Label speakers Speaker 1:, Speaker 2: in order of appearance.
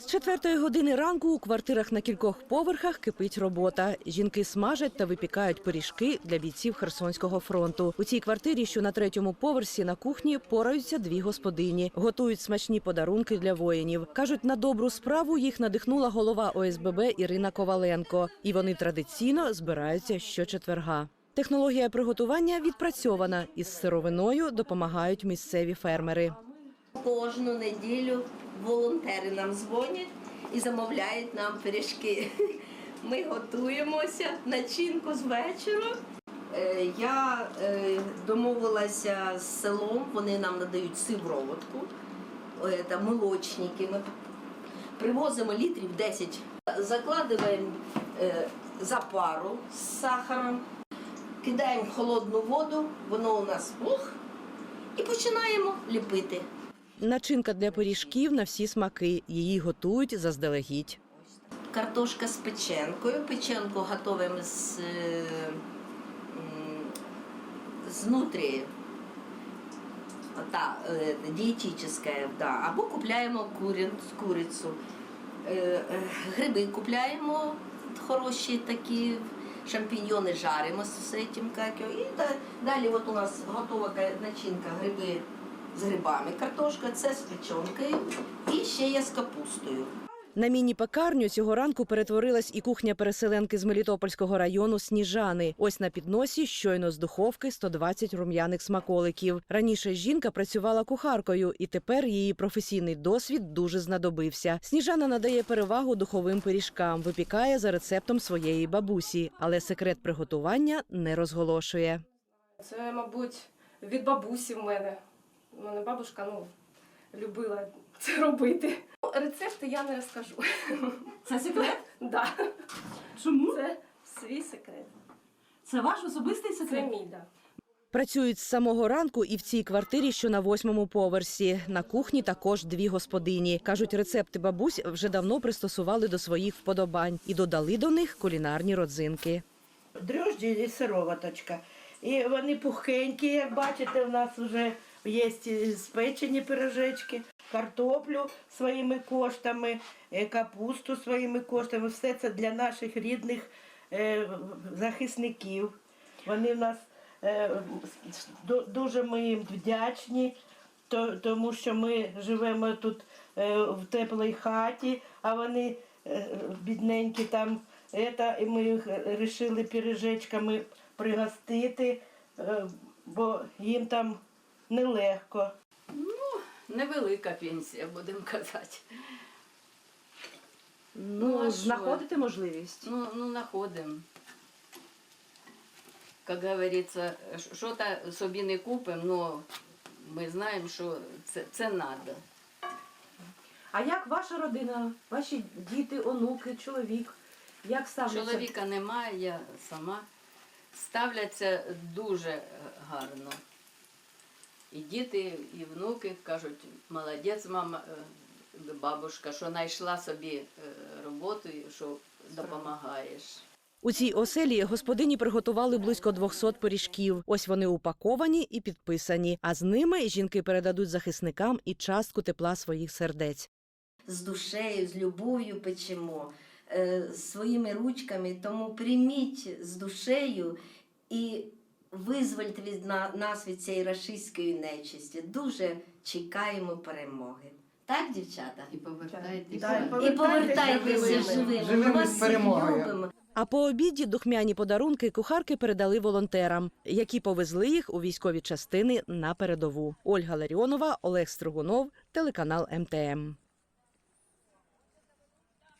Speaker 1: З четвертої години ранку у квартирах на кількох поверхах кипить робота. Жінки смажать та випікають пиріжки для бійців Херсонського фронту. У цій квартирі, що на третьому поверсі на кухні, пораються дві господині, готують смачні подарунки для воїнів. кажуть, на добру справу їх надихнула голова ОСББ Ірина Коваленко, і вони традиційно збираються щочетверга. Технологія приготування відпрацьована із сировиною допомагають місцеві фермери.
Speaker 2: Кожну неділю волонтери нам дзвонять і замовляють нам пиріжки. Ми готуємося начинку з вечора. Е, Я е, домовилася з селом, вони нам надають сивроводку, е, молочники. Ми привозимо літрів 10, закладуємо е, запару з сахаром, кидаємо холодну воду, воно у нас ух, і починаємо ліпити.
Speaker 1: Начинка для пиріжків на всі смаки. Її готують заздалегідь.
Speaker 2: Картошка з печенкою. Печенку готуємо з, е, знутрі. Та, е, дієтична, да. або купляємо курицю. Е, Гриби купляємо хороші такі, шампіньйони жаримо з цим какіо. І далі от у нас готова начинка гриби з грибами. Картошка це з печенкою і ще є з капустою.
Speaker 1: На міні-пекарню цього ранку перетворилась і кухня переселенки з Мелітопольського району Сніжани. Ось на підносі щойно з духовки 120 рум'яних смаколиків. Раніше жінка працювала кухаркою, і тепер її професійний досвід дуже знадобився. Сніжана надає перевагу духовим пиріжкам, випікає за рецептом своєї бабусі, але секрет приготування не розголошує.
Speaker 3: Це, мабуть, від бабусі в мене. У мене бабушка ну, любила це робити. Ну, Рецепти я не розкажу.
Speaker 4: Це секрет?
Speaker 3: Да.
Speaker 4: Чому?
Speaker 3: Це свій секрет.
Speaker 4: Це ваш особистий
Speaker 3: Це
Speaker 4: секрет?
Speaker 3: мій, да.
Speaker 1: Працюють з самого ранку і в цій квартирі, що на восьмому поверсі. На кухні також дві господині. Кажуть, рецепти бабусь вже давно пристосували до своїх вподобань і додали до них кулінарні родзинки.
Speaker 5: дрожджі і сироваточка. І вони пухенькі, як бачите, у нас вже є спечені пирожечки, картоплю своїми коштами, е, капусту своїми коштами. Все це для наших рідних е, захисників. Вони в нас ду- дуже ми їм вдячні, тому що ми живемо тут в теплій хаті, а вони бідненькі там. Это, і ми їх вирішили пиріжечками пригостити, бо їм там нелегко.
Speaker 6: Ну, Невелика пенсія, будемо казати.
Speaker 4: Ну,
Speaker 6: Ну, а що?
Speaker 4: знаходите можливість.
Speaker 6: Ну, ну знаходимо. Як говориться, що-то собі не купимо, але ми знаємо, що це, це треба.
Speaker 4: А як ваша родина, ваші діти, онуки, чоловік? Як ставляться?
Speaker 6: Чоловіка немає, я сама. Ставляться дуже гарно. І діти, і внуки кажуть, молодець, мама, е, бабушка, що знайшла собі е, роботу, що допомагаєш.
Speaker 1: У цій оселі господині приготували близько 200 пиріжків. Ось вони упаковані і підписані. А з ними жінки передадуть захисникам і частку тепла своїх сердець.
Speaker 2: з душею, з любов'ю печемо, е, своїми ручками. Тому прийміть з душею і визвольте від на- нас від цієї рашистської нечисті. Дуже чекаємо перемоги. Так, дівчата?
Speaker 6: І повертайтеся.
Speaker 5: Так,
Speaker 2: І повертайтеся живими.
Speaker 7: Живими
Speaker 2: Ми вас
Speaker 7: з перемогою.
Speaker 2: любимо.
Speaker 1: А по обіді духмяні подарунки кухарки передали волонтерам, які повезли їх у військові частини на передову. Ольга Ларіонова, Олег Стригунов, телеканал МТМ.